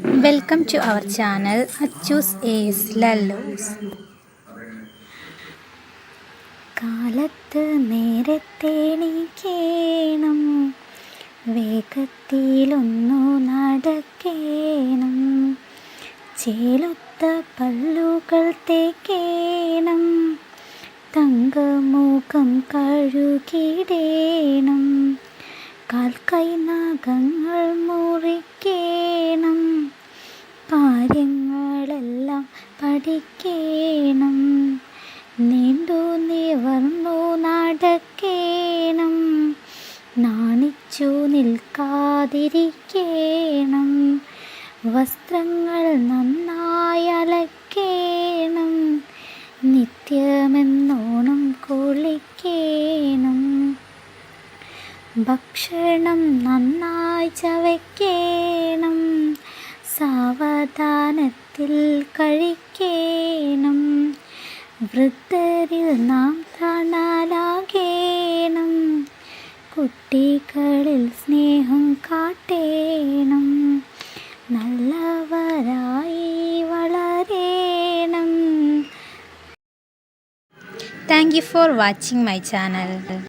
Welcome to our channel Achus ഏസ് ലല്ലൂസ് കാലത്ത് നേരത്തെ എണീക്കേണം വേഗത്തിലൊന്നു നടക്കേണം. ചേലൊത്ത പല്ലുകൾ തേക്കേണം. തങ്കമുഖം കഴുകിടേണം. കാൽക്കൈ നഖങ്ങൾ മുറിക്കേണം പഠിക്കേണം നീണ്ടു നിവർന്നു നടക്കേണം. നാണിച്ചു നിൽക്കാതിരിക്കേണം. വസ്ത്രങ്ങൾ നന്നായി അലക്കേണം. നിത്യമെന്നോണം കുളിക്കേണം. ഭക്ഷണം നന്നായി ചവയ്ക്കേണം സാവധാനത്തിൽ കഴിക്കേണം. വൃദ്ധരിൽ നാം തണലാകേണം. കുട്ടികളിൽ സ്നേഹം കാട്ടേണം. നല്ലവരായി വളരേണം. Thank you for watching my channel